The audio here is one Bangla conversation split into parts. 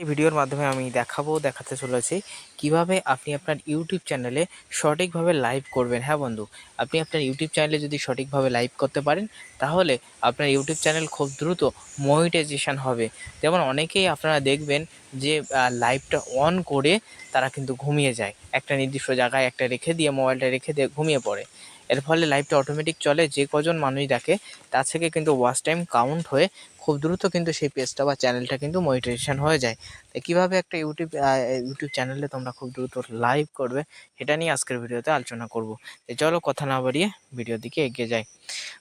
এই ভিডিওর মাধ্যমে আমি দেখাবো, দেখাতে চলেছি কীভাবে আপনি আপনার ইউটিউব চ্যানেলে সঠিকভাবে লাইভ করবেন। হ্যাঁ বন্ধু, আপনি আপনার ইউটিউব চ্যানেলে যদি সঠিকভাবে লাইভ করতে পারেন, তাহলে আপনার ইউটিউব চ্যানেল খুব দ্রুত মনিটাইজেশন হবে। যেমন অনেকেই আপনারা দেখবেন যে লাইভটা অন করে তারা কিন্তু ঘুমিয়ে যায়। একটা নির্দিষ্ট জায়গায় একটা রেখে দিয়ে মোবাইলটা রেখে দিয়ে ঘুমিয়ে পড়ে। এর ফলে লাইভটা অটোমেটিক চলে, যে কজন মানুষ দেখে, তার থেকে কিন্তু ওয়াচ টাইম কাউন্ট হয়ে খুব দ্রুত কিন্তু সেই পেজটা বা চ্যানেলটা কিন্তু মনিটাইজেশন হয়ে যায়। তো কীভাবে একটা ইউটিউব ইউটিউব চ্যানেলে তোমরা খুব দ্রুত লাইভ করবে, সেটা নিয়ে আজকের ভিডিওতে আলোচনা করব। তো চলো কথা না বাড়িয়ে ভিডিওর দিকে এগিয়ে যাই।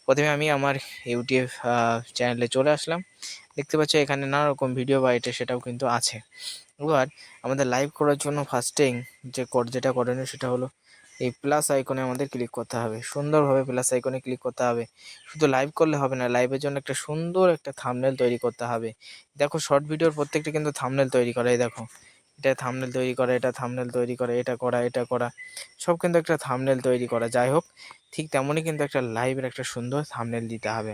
প্রথমে আমি আমার ইউটিউব চ্যানেলে চলে আসলাম। দেখতে পাচ্ছ এখানে নানা রকম ভিডিও বা এটা সেটাও কিন্তু আছে। এবার আমাদের লাইভ করার জন্য ফার্স্টেই যে যেটা করণীয় সেটা হলো এই প্লাস আইকনে আমাদের ক্লিক করতে হবে। সুন্দরভাবে প্লাস আইকনে ক্লিক করতে হবে। শুধু লাইভ করলে হবে না লাইভের জন্য একটা সুন্দর একটা থামনেল তৈরি করতে হবে। দেখো শর্ট ভিডিওর প্রত্যেকটা কিন্তু থামনেল তৈরি করা দেখো। এটা থামনেল তৈরি করা, এটা থামনেল তৈরি করা, এটা করা এটা করা। সব কিন্তু একটা থামনেল তৈরি করা। যাই হোক, ঠিক তেমনই কিন্তু একটা লাইভের একটা সুন্দর থামনেল দিতে হবে।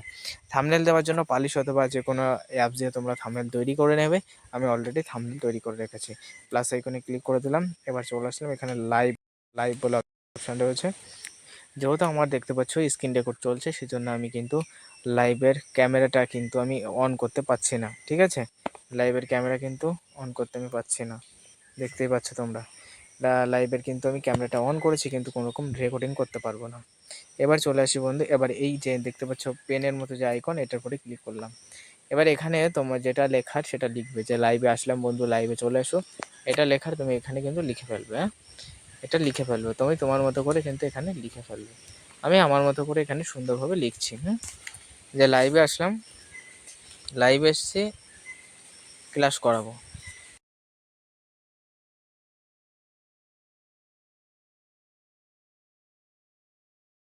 থামনেল দেওয়ার জন্য পালিশ অথবা যে কোনো অ্যাপ দিয়ে তোমরা থামনেল তৈরি করে নেবে। আমি অলরেডি থামনেল তৈরি করে রেখেছি। প্লাস আইকনে ক্লিক করে দিলাম। এবার চলে আসলাম এখানে লাইভ লাইভ বলে অপশান রয়েছে যেহেতু আমার দেখতে পাচ্ছ স্ক্রিন রেকর্ড চলছে, সেজন্য আমি কিন্তু লাইভের ক্যামেরাটা কিন্তু আমি অন করতে পারছি না, ঠিক আছে? লাইভের ক্যামেরা কিন্তু অন করতে আমি পাচ্ছি না, দেখতেই পাচ্ছ তোমরা। লাইভের কিন্তু আমি ক্যামেরাটা অন করেছি, কিন্তু কোনো রকম রেকর্ডিং করতে পারব না। এবার চলে আসি বন্ধু, এবার এই যে দেখতে পাচ্ছ পেনের মতো যে আইকন, এটার উপরে ক্লিক করলাম। এবার এখানে তোমার যেটা লেখার সেটা লিখবে, যে লাইভে আসলাম বন্ধু, লাইভে চলে এসো। এটা লেখার তুমি এখানে কিন্তু লিখে ফেলবে হ্যাঁ? এটা লিখে ফেলবে। তুমি তোমার মতো করে কিন্তু এখানে লিখে ফেলবে। আমি আমার মতো করে এখানে সুন্দরভাবে লিখছি হ্যাঁ যে লাইভে আসলাম লাইভে এসছি ক্লাস করাবো।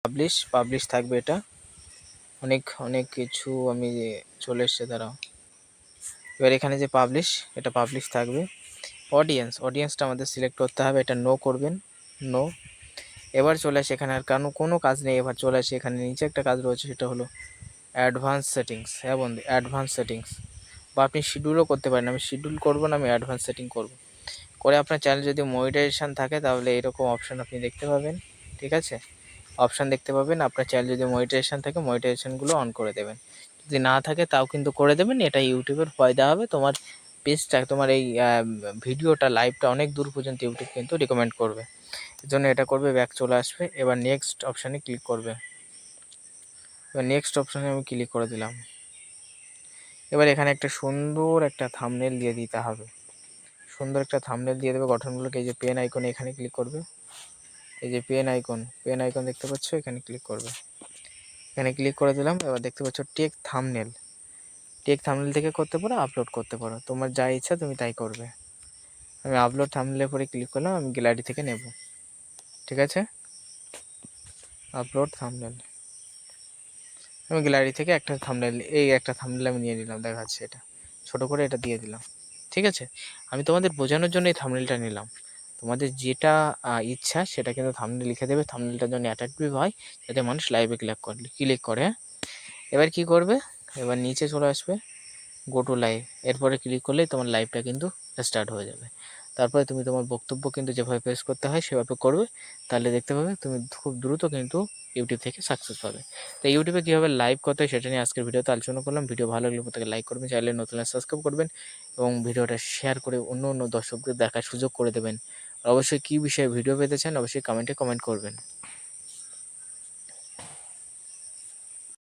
পাবলিশ পাবলিশ থাকবে এটা। অনেক অনেক কিছু আমি চলে এসছে, দাঁড়াও। এবার এখানে যে পাবলিশ এটা পাবলিশ থাকবে। অডিয়েন্স অডিয়েন্সটা আমাদের সিলেক্ট করতে হবে, এটা নো করবেন। নো। এবার চলে আসে এখানে, আর কারণ কোনো কাজ নেই, এবার চলে আসে এখানে। নিচে একটা কাজ রয়েছে, সেটা হলো অ্যাডভান্স সেটিংস হ্যাঁ বন্ধু অ্যাডভান্স সেটিংস বা আপনি শিডিউলও করতে পারেন, আমি শিডিউল করব না, আমি অ্যাডভান্স সেটিং করব। করে আপনার চ্যানেল যদি মনিটাইজেশান থাকে, তাহলে এরকম অপশান আপনি দেখতে পাবেন, ঠিক আছে? অপশান দেখতে পাবেন, আপনার চ্যানেল যদি মনিটাইজেশান থাকে মনিটাইজেশানগুলো অন করে দেবেন। যদি না থাকে, তাও কিন্তু করে দেবেন, এটা ইউটিউবের ফায়দা হবে। তোমার পেজটা তোমার এই ভিডিওটা লাইভটা অনেক দূর পর্যন্ত ইউটিউব কিন্তু রিকমেন্ড করবে। এর জন্য এটা করবে ব্যাক চলে আসবে। এবার নেক্সট অপশানে ক্লিক করবে। এবার নেক্সট অপশানে আমি ক্লিক করে দিলাম। এবার এখানে একটা সুন্দর একটা থামনেল দিয়ে দিতে হবে। সুন্দর একটা থামনেল দিয়ে দেবে। গঠনগুলোকে এই যে পেন আইকনে এখানে ক্লিক করবে। এই যে পেন আইকন পেন আইকন দেখতে পাচ্ছ? এখানে ক্লিক করবে। এখানে ক্লিক করে দিলাম। এবার দেখতে পাচ্ছ টেক থামনেল টেক থামনেল থেকে করতে পারো আপলোড করতে পারো। তোমার যা ইচ্ছা তুমি তাই করবে। আমি আপলোড থামনেলের পরে ক্লিক করলাম। আমি গ্যালারি থেকে নেব। ঠিক আছে? আপলোড থামনেল আমি গ্যালারি থেকে একটা থামনেল এই একটা থামনেল আমি নিয়ে নিলাম, দেখাচ্ছে এটা। ছোট করে এটা দিয়ে দিলাম। ঠিক আছে? আমি তোমাদের বোঝানোর জন্য এই থামনেলটা নিলাম। তোমাদের যেটা ইচ্ছা সেটা কিন্তু থামনেল লিখে দেবে। থামনেলটা যেন অ্যাট্রাক্টিভ হয়, যাতে মানুষ লাইভে ক্লিক করে ক্লিক করে হ্যাঁ? এবার কি করবে? এবার নিচে চলে আসবে গো টু লাইভ এরপরে ক্লিক করলেই তোমার লাইভটা কিন্তু স্টার্ট হয়ে যাবে। তারপরে তুমি তোমার বক্তব্য কিন্তু যেভাবে পেশ করতে হয় সেভাবে করবে। তাহলে দেখতে পাবে তুমি খুব দ্রুত কিন্তু ইউটিউব থেকে সাকসেস পাবে। তো ইউটিউবে কীভাবে লাইভ করতে হয় সেটা নিয়ে আজকের ভিডিওতে আলোচনা করলাম। ভিডিও ভালো লাগলে তাকে লাইক করবেন, চাইলে নতুন সাবস্ক্রাইব করবেন এবং ভিডিওটা শেয়ার করে অন্য অন্য দর্শকদের দেখার সুযোগ করে দেবেন। অবশ্যই কী বিষয়ে ভিডিও পেতে চান অবশ্যই কমেন্টে কমেন্ট করবেন।